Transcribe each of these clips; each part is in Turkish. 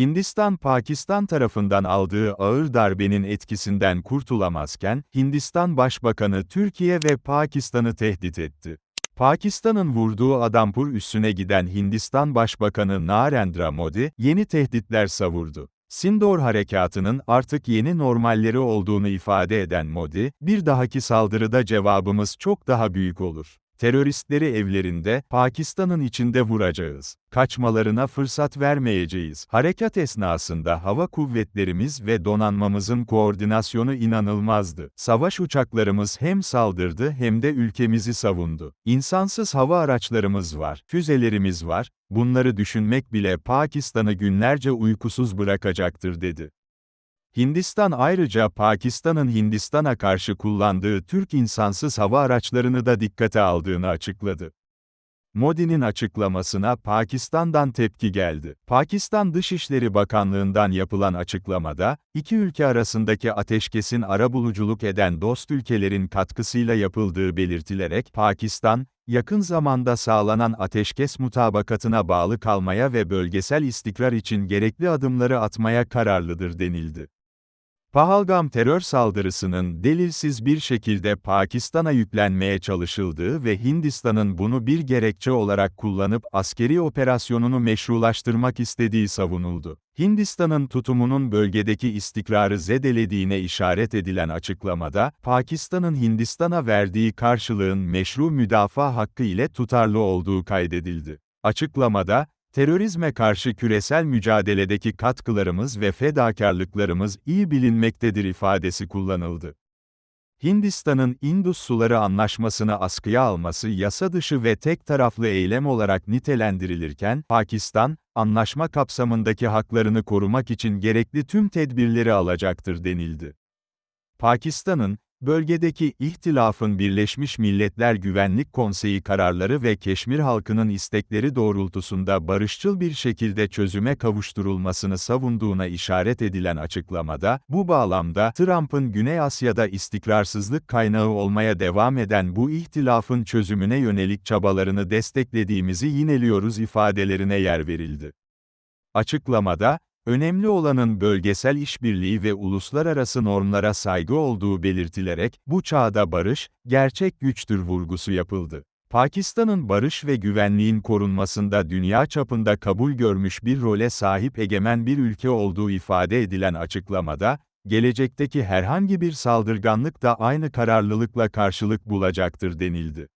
Hindistan Pakistan tarafından aldığı ağır darbenin etkisinden kurtulamazken, Hindistan Başbakanı Türkiye ve Pakistan'ı tehdit etti. Pakistan'ın vurduğu Adampur üssüne giden Hindistan Başbakanı Narendra Modi, yeni tehditler savurdu. Sindor harekatının artık yeni normalleri olduğunu ifade eden Modi, bir dahaki saldırıda cevabımız çok daha büyük olur. Teröristleri evlerinde, Pakistan'ın içinde vuracağız. Kaçmalarına fırsat vermeyeceğiz. Harekat esnasında hava kuvvetlerimiz ve donanmamızın koordinasyonu inanılmazdı. Savaş uçaklarımız hem saldırdı hem de ülkemizi savundu. İnsansız hava araçlarımız var, füzelerimiz var, bunları düşünmek bile Pakistan'ı günlerce uykusuz bırakacaktır dedi. Hindistan ayrıca Pakistan'ın Hindistan'a karşı kullandığı Türk insansız hava araçlarını da dikkate aldığını açıkladı. Modi'nin açıklamasına Pakistan'dan tepki geldi. Pakistan Dışişleri Bakanlığı'ndan yapılan açıklamada, iki ülke arasındaki ateşkesin arabuluculuk eden dost ülkelerin katkısıyla yapıldığı belirtilerek, Pakistan, yakın zamanda sağlanan ateşkes mutabakatına bağlı kalmaya ve bölgesel istikrar için gerekli adımları atmaya kararlıdır denildi. Pahalgam terör saldırısının delilsiz bir şekilde Pakistan'a yüklenmeye çalışıldığı ve Hindistan'ın bunu bir gerekçe olarak kullanıp askeri operasyonunu meşrulaştırmak istediği savunuldu. Hindistan'ın tutumunun bölgedeki istikrarı zedelediğine işaret edilen açıklamada, Pakistan'ın Hindistan'a verdiği karşılığın meşru müdafaa hakkı ile tutarlı olduğu kaydedildi. Açıklamada, Terörizme karşı küresel mücadeledeki katkılarımız ve fedakarlıklarımız iyi bilinmektedir ifadesi kullanıldı. Hindistan'ın Indus Suları Anlaşması'nı askıya alması yasa dışı ve tek taraflı eylem olarak nitelendirilirken, Pakistan, anlaşma kapsamındaki haklarını korumak için gerekli tüm tedbirleri alacaktır denildi. Pakistan'ın, Bölgedeki ihtilafın Birleşmiş Milletler Güvenlik Konseyi kararları ve Keşmir halkının istekleri doğrultusunda barışçıl bir şekilde çözüme kavuşturulmasını savunduğuna işaret edilen açıklamada, bu bağlamda Trump'ın Güney Asya'da istikrarsızlık kaynağı olmaya devam eden bu ihtilafın çözümüne yönelik çabalarını desteklediğimizi yineliyoruz ifadelerine yer verildi. Açıklamada, Önemli olanın bölgesel işbirliği ve uluslararası normlara saygı olduğu belirtilerek, bu çağda barış, gerçek güçtür vurgusu yapıldı. Pakistan'ın barış ve güvenliğin korunmasında dünya çapında kabul görmüş bir role sahip egemen bir ülke olduğu ifade edilen açıklamada, gelecekteki herhangi bir saldırganlık da aynı kararlılıkla karşılık bulacaktır denildi.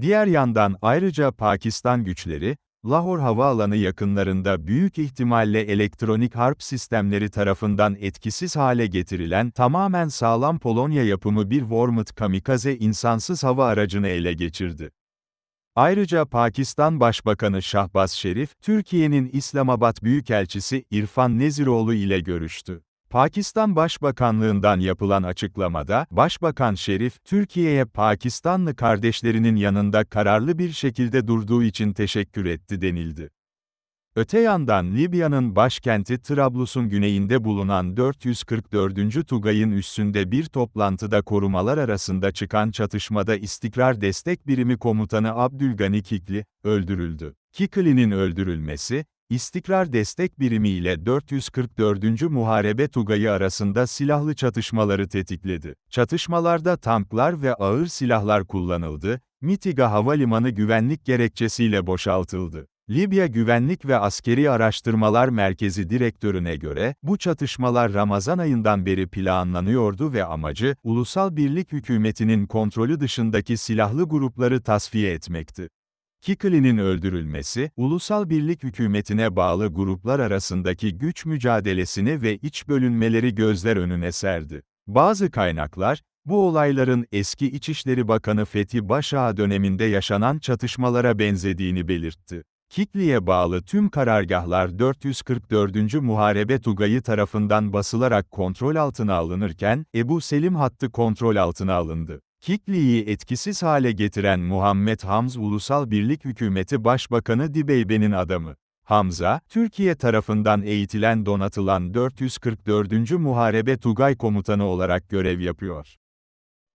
Diğer yandan ayrıca Pakistan güçleri, Lahor Havaalanı yakınlarında büyük ihtimalle elektronik harp sistemleri tarafından etkisiz hale getirilen tamamen sağlam Polonya yapımı bir Wormut kamikaze insansız hava aracını ele geçirdi. Ayrıca Pakistan Başbakanı Şahbaz Şerif, Türkiye'nin İslamabad Büyükelçisi İrfan Neziroğlu ile görüştü. Pakistan Başbakanlığından yapılan açıklamada, Başbakan Şerif, Türkiye'ye Pakistanlı kardeşlerinin yanında kararlı bir şekilde durduğu için teşekkür etti denildi. Öte yandan Libya'nın başkenti Trablus'un güneyinde bulunan 444. Tugay'ın üstünde bir toplantıda korumalar arasında çıkan çatışmada istikrar destek birimi komutanı Abdülgani Kikli, öldürüldü. Kikli'nin öldürülmesi, İstikrar Destek Birimi ile 444. Muharebe Tugayı arasında silahlı çatışmaları tetikledi. Çatışmalarda tanklar ve ağır silahlar kullanıldı, Mitiga Havalimanı güvenlik gerekçesiyle boşaltıldı. Libya Güvenlik ve Askeri Araştırmalar Merkezi Direktörüne göre, bu çatışmalar Ramazan ayından beri planlanıyordu ve amacı, Ulusal Birlik Hükümeti'nin kontrolü dışındaki silahlı grupları tasfiye etmekti. Kikli'nin öldürülmesi, ulusal birlik hükümetine bağlı gruplar arasındaki güç mücadelesini ve iç bölünmeleri gözler önüne serdi. Bazı kaynaklar, bu olayların eski İçişleri Bakanı Fethi Başağa döneminde yaşanan çatışmalara benzediğini belirtti. Kikli'ye bağlı tüm karargahlar 444. Muharebe Tugayı tarafından basılarak kontrol altına alınırken, Ebu Selim hattı kontrol altına alındı. Kikli'yi etkisiz hale getiren Muhammed Hamz Ulusal Birlik Hükümeti Başbakanı Dibeybe'nin adamı. Hamza, Türkiye tarafından eğitilen donatılan 444. Muharebe Tugay Komutanı olarak görev yapıyor.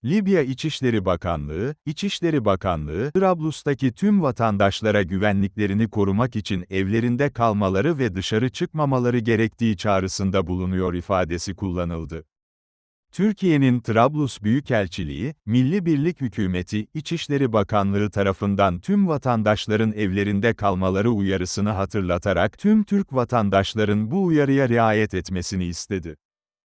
Libya İçişleri Bakanlığı, İçişleri Bakanlığı, Trablus'taki tüm vatandaşlara güvenliklerini korumak için evlerinde kalmaları ve dışarı çıkmamaları gerektiği çağrısında bulunuyor ifadesi kullanıldı. Türkiye'nin Trablus Büyükelçiliği, Milli Birlik Hükümeti, İçişleri Bakanlığı tarafından tüm vatandaşların evlerinde kalmaları uyarısını hatırlatarak tüm Türk vatandaşların bu uyarıya riayet etmesini istedi.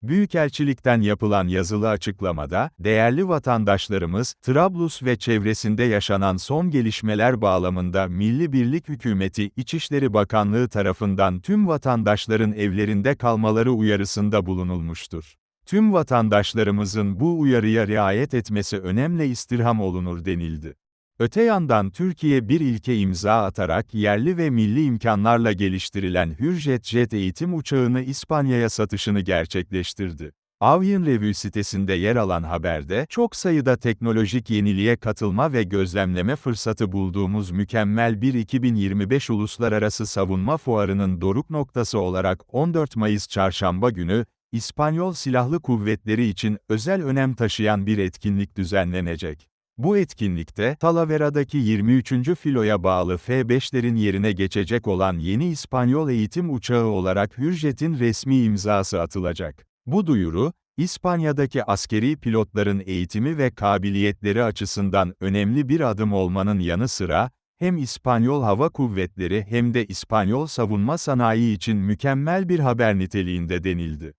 Büyükelçilikten yapılan yazılı açıklamada, değerli vatandaşlarımız, Trablus ve çevresinde yaşanan son gelişmeler bağlamında Milli Birlik Hükümeti, İçişleri Bakanlığı tarafından tüm vatandaşların evlerinde kalmaları uyarısında bulunulmuştur. Tüm vatandaşlarımızın bu uyarıya riayet etmesi önemli istirham olunur denildi. Öte yandan Türkiye bir ilke imza atarak yerli ve milli imkanlarla geliştirilen Hürjet Jet eğitim uçağını İspanya'ya satışını gerçekleştirdi. Avian Review sitesinde yer alan haberde, çok sayıda teknolojik yeniliğe katılma ve gözlemleme fırsatı bulduğumuz mükemmel bir 2025 Uluslararası Savunma Fuarı'nın doruk noktası olarak 14 Mayıs Çarşamba günü, İspanyol Silahlı Kuvvetleri için özel önem taşıyan bir etkinlik düzenlenecek. Bu etkinlikte, Talavera'daki 23. filoya bağlı F-5'lerin yerine geçecek olan yeni İspanyol eğitim uçağı olarak Hürjet'in resmi imzası atılacak. Bu duyuru, İspanya'daki askeri pilotların eğitimi ve kabiliyetleri açısından önemli bir adım olmanın yanı sıra, hem İspanyol Hava Kuvvetleri hem de İspanyol savunma sanayi için mükemmel bir haber niteliğinde denildi.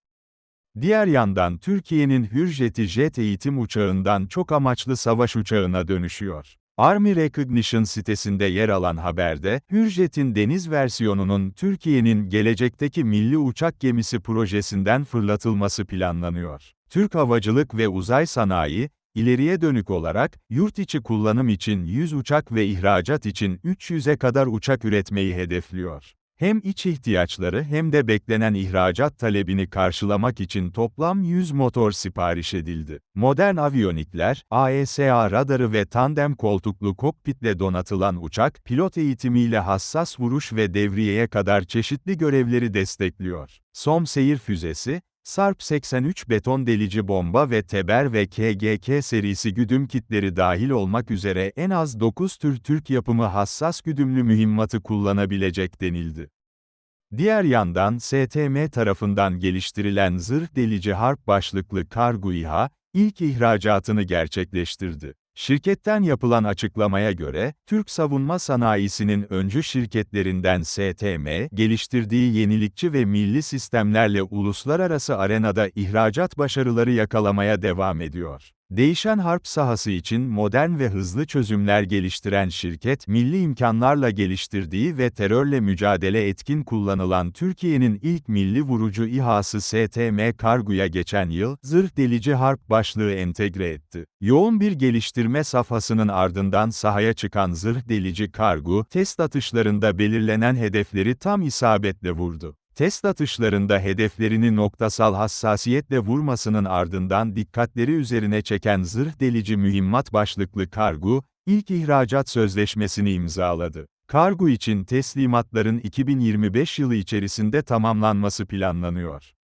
Diğer yandan Türkiye'nin Hürjet'i jet eğitim uçağından çok amaçlı savaş uçağına dönüşüyor. Army Recognition sitesinde yer alan haberde, Hürjet'in deniz versiyonunun Türkiye'nin gelecekteki milli uçak gemisi projesinden fırlatılması planlanıyor. Türk Havacılık ve Uzay Sanayi, ileriye dönük olarak, yurt içi kullanım için 100 uçak ve ihracat için 300'e kadar uçak üretmeyi hedefliyor. Hem iç ihtiyaçları hem de beklenen ihracat talebini karşılamak için toplam 100 motor sipariş edildi. Modern aviyonikler, AESA radarı ve tandem koltuklu kokpitle donatılan uçak, pilot eğitimiyle hassas vuruş ve devriyeye kadar çeşitli görevleri destekliyor. SOM seyir füzesi, Sarp 83 beton delici bomba ve Teber ve KGK serisi güdüm kitleri dahil olmak üzere en az 9 tür Türk yapımı hassas güdümlü mühimmatı kullanabilecek denildi. Diğer yandan STM tarafından geliştirilen zırh delici harp başlıklı kargo İHA, ilk ihracatını gerçekleştirdi. Şirketten yapılan açıklamaya göre, Türk savunma sanayisinin öncü şirketlerinden STM, geliştirdiği yenilikçi ve milli sistemlerle uluslararası arenada ihracat başarıları yakalamaya devam ediyor. Değişen harp sahası için modern ve hızlı çözümler geliştiren şirket, milli imkanlarla geliştirdiği ve terörle mücadele etkin kullanılan Türkiye'nin ilk milli vurucu İHA'sı STM Kargu'ya geçen yıl, zırh delici harp başlığı entegre etti. Yoğun bir geliştirme safhasının ardından sahaya çıkan zırh delici kargu, test atışlarında belirlenen hedefleri tam isabetle vurdu. Test atışlarında hedeflerini noktasal hassasiyetle vurmasının ardından dikkatleri üzerine çeken zırh delici mühimmat başlıklı kargu, ilk ihracat sözleşmesini imzaladı. Kargu için teslimatların 2025 yılı içerisinde tamamlanması planlanıyor.